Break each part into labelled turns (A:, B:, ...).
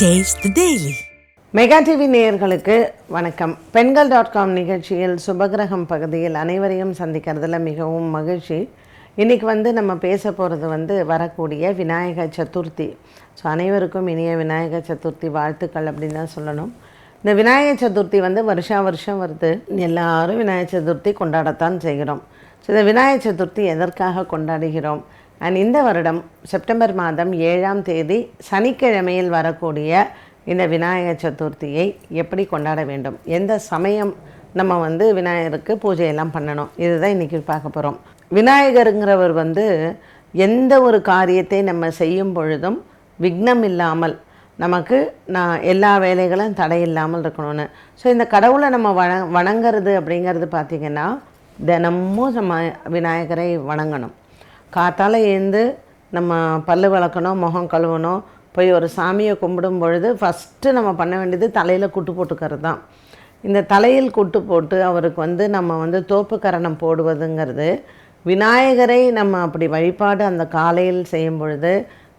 A: Taste daily
B: mega TV நேயர்களுக்கு வணக்கம். பெண்கள் டாட் காம் நிகழ்ச்சியில் சுபகிரகம் பகுதியில் அனைவரையும் சந்திக்கிறதுல மிகவும் மகிழ்ச்சி. இன்றைக்கி வந்து நம்ம பேச போகிறது வந்து வரக்கூடிய விநாயக சதுர்த்தி. ஸோ அனைவருக்கும் இனிய விநாயக சதுர்த்தி வாழ்த்துக்கள் அப்படின்னு தான் சொல்லணும். இந்த விநாயக சதுர்த்தி வந்து வருஷா வருஷம் வருது. எல்லாரும் விநாயக சதுர்த்தி கொண்டாடத்தான் செய்கிறோம். ஸோ இந்த விநாயக சதுர்த்தி எதற்காக கொண்டாடுகிறோம்? அண்ட் இந்த வருடம் செப்டம்பர் மாதம் ஏழாம் தேதி சனிக்கிழமையில் வரக்கூடிய இந்த விநாயகர் சதுர்த்தியை எப்படி கொண்டாட வேண்டும்? எந்த சமயம் நம்ம வந்து விநாயகருக்கு பூஜையெல்லாம் பண்ணணும்? இதுதான் இன்றைக்கி பார்க்க போகிறோம் விநாயகருங்கிறவர் வந்து எந்த ஒரு காரியத்தை நம்ம செய்யும் பொழுதும் விக்னம் இல்லாமல் நமக்கு நான் எல்லா வேலைகளும் தடை இல்லாமல் இருக்கணும்னு. ஸோ இந்த கடவுளை நம்ம வண வணங்குறது அப்படிங்கிறது பார்த்திங்கன்னா தினமும் நம்ம விநாயகரை வணங்கணும். காத்தால் எழுந்து நம்ம பல்லு விளக்கணும் முகம் கழுவணும் போய் ஒரு சாமியை கும்பிடும் பொழுது ஃபஸ்ட்டு நம்ம பண்ண வேண்டியது தலையில் குட்டு போட்டுக்கிறது தான் இந்த தலையில் குட்டு போட்டு அவருக்கு வந்து நம்ம வந்து தோப்பு கரணம் போடுவதுங்கிறது விநாயகரை நம்ம அப்படி வழிபாடு அந்த காலையில் செய்யும் பொழுது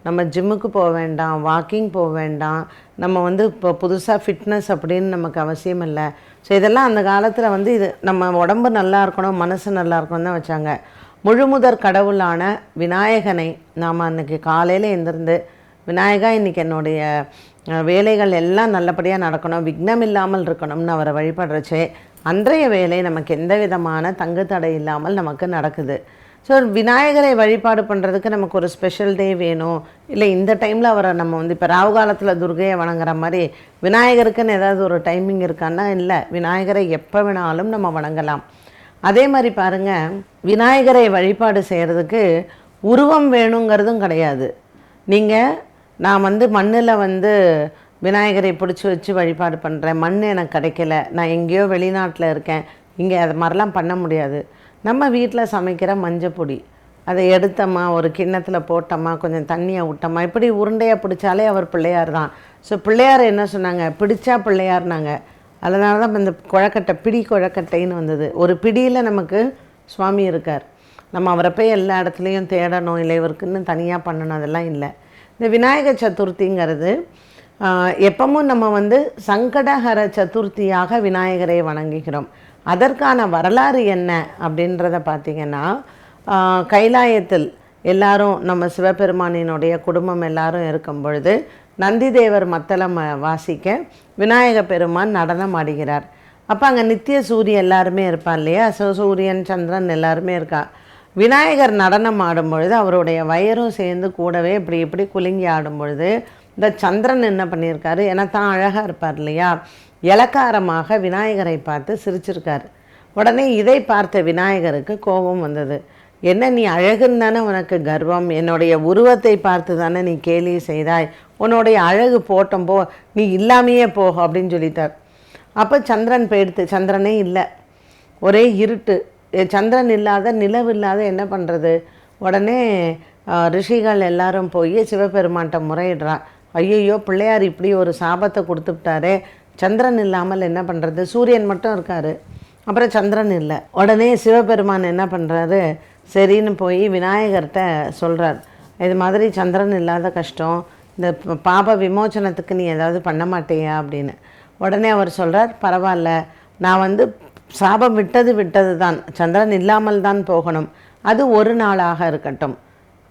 B: நம்ம ஜிம்முக்கு போக வேண்டாம் வாக்கிங் போக வேண்டாம் நம்ம வந்து இப்போ புதுசாக ஃபிட்னஸ் அப்படின்னு நமக்கு அவசியம் இல்லை. ஸோ இதெல்லாம் அந்த காலத்தில் வந்து இது நம்ம உடம்பு நல்லா இருக்கணும் மனசு நல்லா இருக்கணும் தான் வச்சாங்க. முழுமுதற் கடவுளான விநாயகனை நாம் அன்றைக்கி காலையில் எழுந்திருந்து விநாயகா இன்றைக்கி என்னுடைய வேலைகள் எல்லாம் நல்லபடியாக நடக்கணும் விக்னம் இல்லாமல் இருக்கணும்னு அவரை வழிபடுறச்சே அன்றைய வேலை நமக்கு எந்த விதமான தங்கு தடை இல்லாமல் நமக்கு நடக்குது. ஸோ விநாயகரை வழிபாடு பண்ணுறதுக்கு நமக்கு ஒரு ஸ்பெஷல் டே வேணும். இல்லை இந்த டைமில் அவரை நம்ம வந்து இப்போ ராவு காலத்தில் துர்கையை வணங்குற மாதிரி விநாயகருக்குன்னு ஏதாவது ஒரு டைமிங் இருக்கான்னா இல்லை விநாயகரை எப்போ வேணாலும் நம்ம வணங்கலாம். அதே மாதிரி பாருங்கள் விநாயகரை வழிபாடு செய்கிறதுக்கு உருவம் வேணுங்கிறதும் கிடையாது. நீங்கள் நான் வந்து மண்ணில் வந்து விநாயகரை பிடிச்சி வச்சு வழிபாடு பண்ணுறேன் மண் எனக்கு கிடைக்கல நான் எங்கேயோ வெளிநாட்டில் இருக்கேன் இங்கே அது மாதிரிலாம் பண்ண முடியாது. நம்ம வீட்டில் சமைக்கிற மஞ்சப்பொடி அதை எடுத்தம்மா ஒரு கிண்ணத்தில் போட்டோமா கொஞ்சம் தண்ணியை விட்டோமா இப்படி உருண்டையாக பிடிச்சாலே அவர் பிள்ளையார் தான். ஸோ பிள்ளையார் என்ன சொன்னாங்க? பிடிச்சா பிள்ளையார்னாங்க. அதனால தான் இந்த குழக்கட்டை பிடி குழக்கட்டைன்னு வந்தது. ஒரு பிடியில் நமக்கு சுவாமி இருக்கார். நம்ம அவரை போய் எல்லா இடத்துலையும் தேடணும் இல்லை இவருக்குன்னு தனியாக பண்ணணும் அதெல்லாம் இல்லை. இந்த விநாயகர் சதுர்த்திங்கிறது எப்பவும் நம்ம வந்து சங்கடஹர சதுர்த்தியாக விநாயகரை வணங்குகிறோம். அதற்கான வரலாறு என்ன அப்படின்றத பார்த்திங்கன்னா கைலாயத்தில் எல்லாரும் நம்ம சிவபெருமானினுடைய குடும்பம் எல்லாரும் இருக்கும் பொழுது நந்திதேவர் மத்தளம் வாசிக்க விநாயக பெருமான் நடனம் ஆடுகிறார். அப்போ அங்கே நித்திய சூரியன் எல்லாருமே இருப்பார் இல்லையா? ஸோ சூரியன் சந்திரன் எல்லாருமே இருக்கா? விநாயகர் நடனம் ஆடும் பொழுது அவருடைய வயரும் சேர்ந்து கூடவே இப்படி இப்படி குலுங்கி ஆடும் பொழுது இந்த சந்திரன் என்ன பண்ணியிருக்காரு? ஏன்னா தான் அழகாக இருப்பார் இல்லையா? இலக்காரமாக விநாயகரை பார்த்து சிரிச்சிருக்கார். உடனே இதை பார்த்த விநாயகருக்கு கோபம் வந்தது. என்ன நீ அழகுன்னு தானே உனக்கு கர்வம்? என்னுடைய உருவத்தை பார்த்து தானே நீ கேலி செய்தாய்? உன்னுடைய அழகு போட்டம் போ நீ இல்லாமையே போ அப்படின்னு சொல்லிட்டார். அப்போ சந்திரன் போயிடுத்து சந்திரனே இல்லை. ஒரே இருட்டு. சந்திரன் இல்லாத நிலவு இல்லாத என்ன பண்ணுறது உடனே ரிஷிகள் எல்லாரும் போய் சிவபெருமான்கிட்ட முறையிடுறான். ஐயையோ பிள்ளையார் இப்படி ஒரு சாபத்தை கொடுத்துட்டாரே சந்திரன் இல்லாமல் என்ன பண்ணுறது சூரியன் மட்டும் இருக்காரு. அப்புறம் சந்திரன் இல்லை. உடனே சிவபெருமான் என்ன பண்ணுறாரு சரின்னு போய் விநாயகர்கிட்ட சொல்கிறார் இது மாதிரி சந்திரன் இல்லாத கஷ்டம். இந்த பாப விமோச்சனத்துக்கு நீ ஏதாவது பண்ண மாட்டேயா அப்படின்னு. உடனே அவர் சொல்கிறார் பரவாயில்ல நான் வந்து சாபம் விட்டது விட்டது தான் சந்திரன் இல்லாமல் தான் போகணும். அது ஒரு நாளாக இருக்கட்டும்.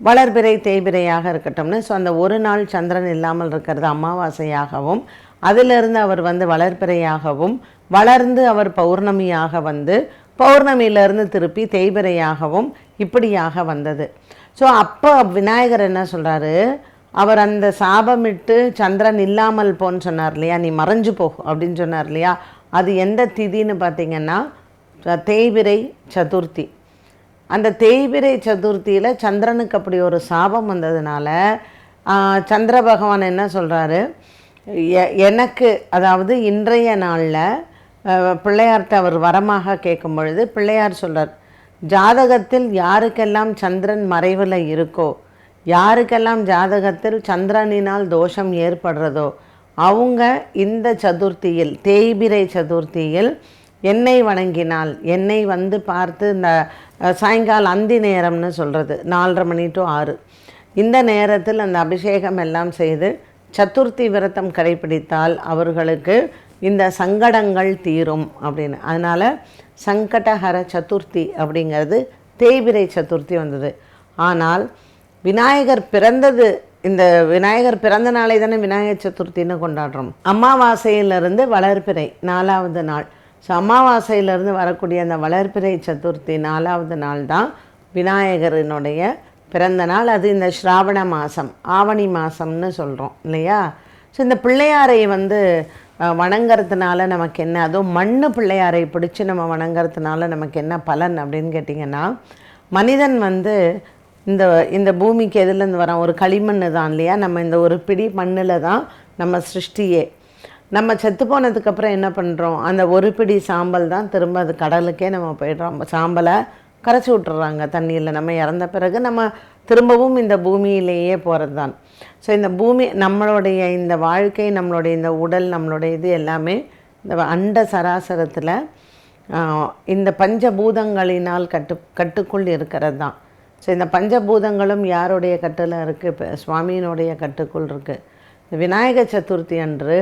B: வளர்பிறை தேய்பிறையாக இருக்கட்டும்னு. ஸோ அந்த ஒரு நாள் சந்திரன் இல்லாமல் இருக்கிறது அமாவாசையாகவும் அதிலிருந்து அவர் வந்து வளர்பிறையாகவும் வளர்ந்து அவர் பௌர்ணமியாக வந்து பௌர்ணமியிலிருந்து திருப்பி தேய்பிறையாகவும் இப்படியாக வந்தது. ஸோ அப்போ விநாயகர் என்ன சொல்கிறாரு அவர் அந்த சாபமிட்டு சந்திரன் இல்லாமல் போன்னு சொன்னார் இல்லையா? நீ மறைஞ்சு போ அப்படின்னு சொன்னார் இல்லையா? அது எந்த திதின்னு பார்த்தீங்கன்னா தேய்பிரை சதுர்த்தி. அந்த தேய்பிரை சதுர்த்தியில் சந்திரனுக்கு அப்படி ஒரு சாபம் வந்ததுனால சந்திர பகவான் என்ன சொல்கிறாரு எனக்கு அதாவது இன்றைய நாளில் பிள்ளையார்கிட்ட அவர் வரமாக கேட்கும் பொழுது பிள்ளையார் சொல்கிறார் ஜாதகத்தில் யாருக்கெல்லாம் சந்திரன் மறைவில் இருக்கோ யாருக்கெல்லாம் ஜாதகத்தில் சந்திரனினால் தோஷம் ஏற்படுறதோ அவங்க இந்த சதுர்த்தியில் தேய்பிரை சதுர்த்தியில் என்னை வணங்கினால் என்னை வந்து பார்த்து இந்த சாயங்காலம் அந்தி நேரம்னு சொல்கிறது நாலரை மணி டு ஆறு. இந்த நேரத்தில் அந்த அபிஷேகம் எல்லாம் செய்து சதுர்த்தி விரதம் கடைபிடித்தால் அவர்களுக்கு இந்த சங்கடங்கள் தீரும் அப்படின்னு. அதனால் சங்கடஹர சதுர்த்தி அப்படிங்கிறது தேய்பிரை சதுர்த்தி வந்தது. ஆனால் விநாயகர் பிறந்தது இந்த விநாயகர் பிறந்த நாளை தானே விநாயகர் சதுர்த்தின்னு கொண்டாடுறோம்? அமாவாசையிலிருந்து வளர்பிறை நாலாவது நாள். ஸோ அமாவாசையிலிருந்து வரக்கூடிய அந்த வளர்பிறை சதுர்த்தி நாலாவது நாள் தான் விநாயகரினுடைய பிறந்த நாள். அது இந்த ஸ்ராவண மாதம் ஆவணி மாதம்னு சொல்கிறோம் இல்லையா? ஸோ இந்த பிள்ளையாரை வந்து வணங்கிறதுனால நமக்கு என்ன? அதுவும் மண்ணு பிள்ளையாரை பிடிச்சி நம்ம வணங்கிறதுனால நமக்கு என்ன பலன் அப்படின்னு கேட்டிங்கன்னா மனிதன் வந்து இந்த இந்த பூமிக்கு எதுலேருந்து வரோம் ஒரு களிமண் தான் இல்லையா? நம்ம இந்த ஒரு பிடி மண்ணில் தான் நம்ம சிருஷ்டியே. நம்ம செத்து போனதுக்கப்புறம் என்ன பண்ணுறோம் அந்த ஒரு பிடி சாம்பல் தான் திரும்ப அது கடலுக்கே நம்ம போயிடுறோம். சாம்பலை கரைச்சி விட்டுறாங்க தண்ணியில் நம்ம இறந்த பிறகு நம்ம திரும்பவும் இந்த பூமியிலேயே போகிறது தான். ஸோ இந்த பூமி நம்மளுடைய இந்த வாழ்க்கை நம்மளுடைய இந்த உடல் நம்மளுடைய இது எல்லாமே இந்த அண்ட சராசரத்தில் இந்த பஞ்சபூதங்களினால் கட்டு கட்டுக்குள் இருக்கிறது தான். ஸோ இந்த பஞ்சபூதங்களும் யாருடைய கட்டில் இருக்குது இப்போ சுவாமியினுடைய கட்டுக்குள் இருக்குது விநாயக சதுர்த்தி அன்று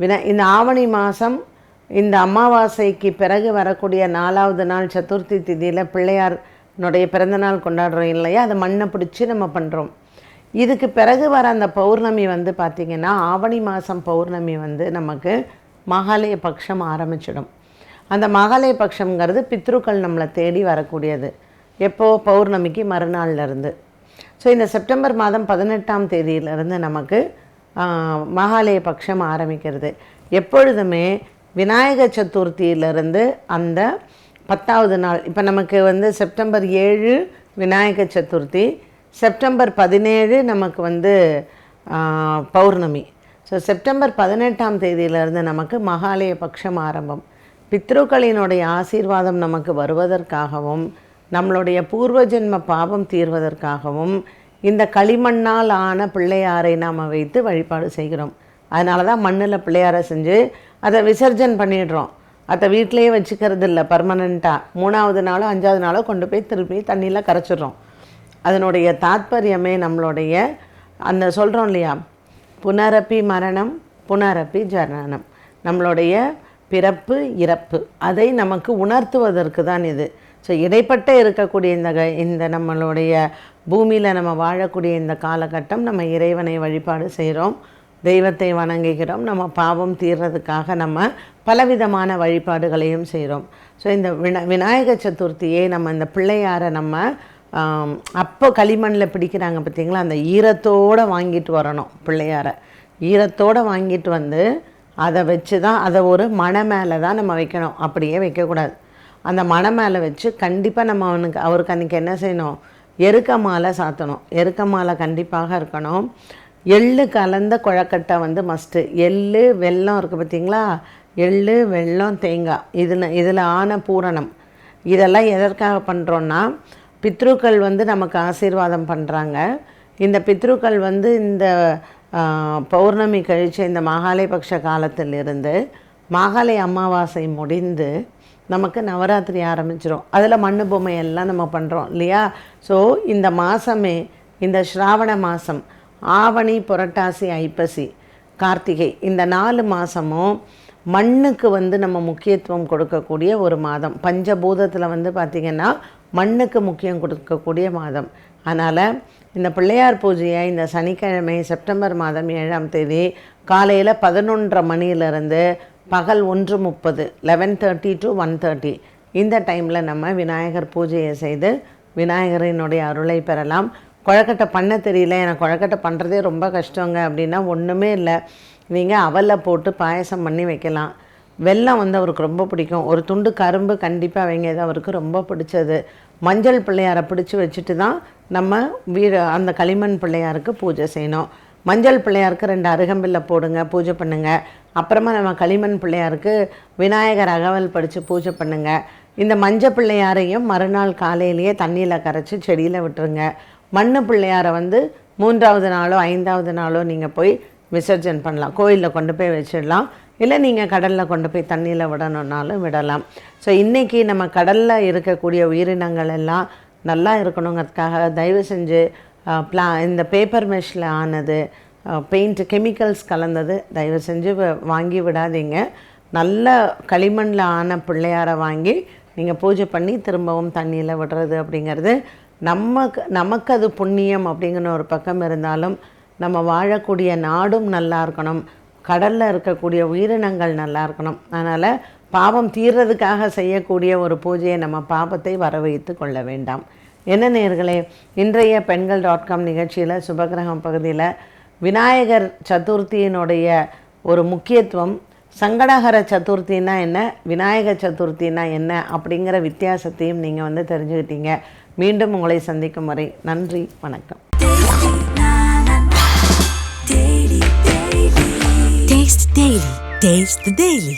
B: வினா இந்த ஆவணி மாதம் இந்த அமாவாசைக்கு பிறகு வரக்கூடிய நாலாவது நாள் சதுர்த்தி திதியில் பிள்ளையார்னுடைய பிறந்தநாள் கொண்டாடுறோம் இல்லையா? அதை மண்ணை பிடிச்சி நம்ம பண்ணுறோம் இதுக்கு பிறகு வர அந்த பௌர்ணமி வந்து பார்த்திங்கன்னா ஆவணி மாதம் பௌர்ணமி வந்து நமக்கு மகாலய பட்சம் ஆரம்பிச்சிடும். அந்த மகாலய பட்சம்ங்கிறது பித்ருக்கள் நம்மளை தேடி வரக்கூடியது. எப்போ பௌர்ணமிக்கு மறுநாள்லேருந்து. ஸோ இந்த செப்டம்பர் மாதம் பதினெட்டாம் தேதியிலிருந்து நமக்கு மகாலய பட்சம் ஆரம்பிக்கிறது. எப்பொழுதுமே விநாயக சதுர்த்தியிலிருந்து அந்த பத்தாவது நாள் இப்போ நமக்கு வந்து செப்டம்பர் ஏழு விநாயக சதுர்த்தி செப்டம்பர் பதினேழு நமக்கு வந்து பௌர்ணமி. ஸோ செப்டம்பர் பதினெட்டாம் தேதியிலிருந்து நமக்கு மகாலய பட்சம் ஆரம்பம். பித்ருக்களினுடைய ஆசீர்வாதம் நமக்கு வருவதற்காகவும் நம்மளுடைய பூர்வ ஜென்ம பாவம் தீர்வதற்காகவும் இந்த களிமண்ணால் ஆன பிள்ளையாரை நாம் வைத்து வழிபாடு செய்கிறோம். அதனால தான் மண்ணில் பிள்ளையாரை செஞ்சு அதை விசர்ஜன் பண்ணிடுறோம். அதை வீட்டிலேயே வச்சுக்கிறது இல்லை பர்மனெண்ட்டாக மூணாவது நாளோ அஞ்சாவது நாளோ கொண்டு போய் திருப்பி தண்ணியில் கரைச்சிடுறோம். அதனுடைய தாத்பரியமே நம்மளுடைய அந்த சொல்கிறோம் இல்லையா? புனரப்பி மரணம் புனரப்பி ஜனனம். நம்மளுடைய பிறப்பு இறப்பு. அதை நமக்கு உணர்த்துவதற்கு தான் இது. ஸோ இடைப்பட்ட இருக்கக்கூடிய இந்த க- இந்த நம்மளுடைய பூமியில் நம்ம வாழக்கூடிய இந்த காலகட்டம் நம்ம இறைவனை வழிபாடு செய்கிறோம் தெய்வத்தை வணங்குகிறோம் நம்ம பாவம் தீர்றதுக்காக நம்ம பலவிதமான வழிபாடுகளையும் செய்கிறோம் ஸோ இந்த வினா விநாயக சதுர்த்தியை நம்ம இந்த பிள்ளையாரை நம்ம அப்போ களிமண்ணில் பிடிக்கிறாங்க பார்த்தீங்களா அந்த ஈரத்தோடு வாங்கிட்டு வரணும் பிள்ளையாரை. ஈரத்தோடு வாங்கிட்டு வந்து அதை வச்சு தான் அதை ஒரு மணை மேலே தான் நம்ம வைக்கணும். அப்படியே வைக்கக்கூடாது. அந்த மனை மேலே வச்சு கண்டிப்பாக நம்ம அவனுக்கு அவருக்கு அன்றைக்கி என்ன செய்யணும்? எருக்க மாலை சாத்தணும். எருக்க மாலை கண்டிப்பாக இருக்கணும். எள்ளு கலந்த குழக்கட்டை வந்து மஸ்ட்டு எள் வெல்லம் இருக்குது பார்த்தீங்களா எள் வெல்லம் தேங்காய். இதில் இதில் ஆன பூரணம். இதெல்லாம் எதற்காக பண்ணுறோன்னா பித்ருக்கள் வந்து நமக்கு ஆசீர்வாதம் பண்ணுறாங்க இந்த பித்ருக்கள் வந்து இந்த பௌர்ணமி கழிச்ச இந்த மகாலய பக்ஷ காலத்திலிருந்து மாகாளய அமாவாசை முடிந்து நமக்கு நவராத்திரி ஆரம்பிச்சிரும். அதில் மண்ணு பொம்மை எல்லாம் நம்ம பண்ணுறோம் இல்லையா? ஸோ இந்த மாதமே இந்த ஸ்ராவண மாதம் ஆவணி புரட்டாசி ஐப்பசி கார்த்திகை இந்த நாலு மாதமும் மண்ணுக்கு வந்து நம்ம முக்கியத்துவம் கொடுக்கக்கூடிய ஒரு மாதம். பஞ்சபூதத்தில் வந்து பார்த்திங்கன்னா மண்ணுக்கு முக்கியம் கொடுக்கக்கூடிய மாதம். அதனால் இந்த பிள்ளையார் பூஜையை இந்த சனிக்கிழமை செப்டம்பர் மாதம் ஏழாம் தேதி காலையில் பதினொன்றரை மணியிலிருந்து பகல் ஒன்று முப்பது eleven thirty to one thirty இந்த டைமில் நம்ம விநாயகர் பூஜையை செய்து விநாயகரினுடைய அருளை பெறலாம். குழக்கட்டை பண்ண தெரியல. எனக்கு குழக்கட்டை பண்ணுறதே ரொம்ப கஷ்டங்க அப்படின்னா ஒன்றுமே இல்லை. நீங்கள் அவலில் போட்டு பாயசம் பண்ணி வைக்கலாம். வெல்லம் வந்து அவருக்கு ரொம்ப பிடிக்கும். ஒரு துண்டு கரும்பு கண்டிப்பாக அவங்க இது அவருக்கு ரொம்ப பிடிச்சது. மஞ்சள் பிள்ளையாரை பிடிச்சி வச்சுட்டு தான் நம்ம வீடு அந்த களிமண் பிள்ளையாருக்கு பூஜை செய்யணும். மஞ்சள் பிள்ளையாருக்கு ரெண்டு அருகம்பில்லை போடுங்க பூஜை பண்ணுங்கள் அப்புறமா நம்ம களிமண் பிள்ளையாருக்கு விநாயகர் அகவல் படித்து பூஜை பண்ணுங்கள் இந்த மஞ்ச பிள்ளையாரையும் மறுநாள் காலையிலேயே தண்ணியில் கரைச்சி செடியில் விட்டுருங்க. மண்ணு பிள்ளையாரை வந்து மூன்றாவது நாளோ ஐந்தாவது நாளோ நீங்கள் போய் விசர்ஜன் பண்ணலாம். கோயிலில் கொண்டு போய் வச்சிடலாம். இல்லை நீங்கள் கடலில் கொண்டு போய் தண்ணியில் விடணுன்னாலும் விடலாம். ஸோ இன்றைக்கி நம்ம கடலில் இருக்கக்கூடிய உயிரினங்கள் எல்லாம் நல்லா இருக்கணுங்கிறதுக்காக தயவு செஞ்சு பிளா இந்த பேப்பர் மெஷில் ஆனது பெயிண்ட் கெமிக்கல்ஸ் கலந்தது. தயவு செஞ்சு வ- வாங்கி விடாதீங்க. நல்ல களிமண்ணில் ஆன பிள்ளையாரை வாங்கி நீங்கள் பூஜை பண்ணி திரும்பவும் தண்ணியில் விடுறது அப்படிங்கிறது நமக்கு நமக்கு அது புண்ணியம் அப்படிங்கிற ஒரு பக்கம் இருந்தாலும் நம்ம வாழக்கூடிய நாடும் நல்லா இருக்கணும். கடலில் இருக்கக்கூடிய உயிரினங்கள் நல்லா இருக்கணும். அதனால் பாவம் தீர்றதுக்காக செய்யக்கூடிய ஒரு பூஜையை நம்ம பாவத்தை வரவைத்து கொள்ள வேண்டாம். என்ன நேர்களே இன்றைய பெண்கள் டாட் காம் நிகழ்ச்சியில் சுபகிரகம் பகுதியில் விநாயகர் சதுர்த்தியினுடைய ஒரு முக்கியத்துவம் சங்கடகர சதுர்த்தினா என்ன விநாயகர் சதுர்த்தினா என்ன அப்படிங்கிற வித்தியாசத்தையும் நீங்கள் வந்து தெரிஞ்சுக்கிட்டீங்க மீண்டும் உங்களை சந்திக்கும் வரை நன்றி வணக்கம்
A: Taste Daily. Taste the Daily.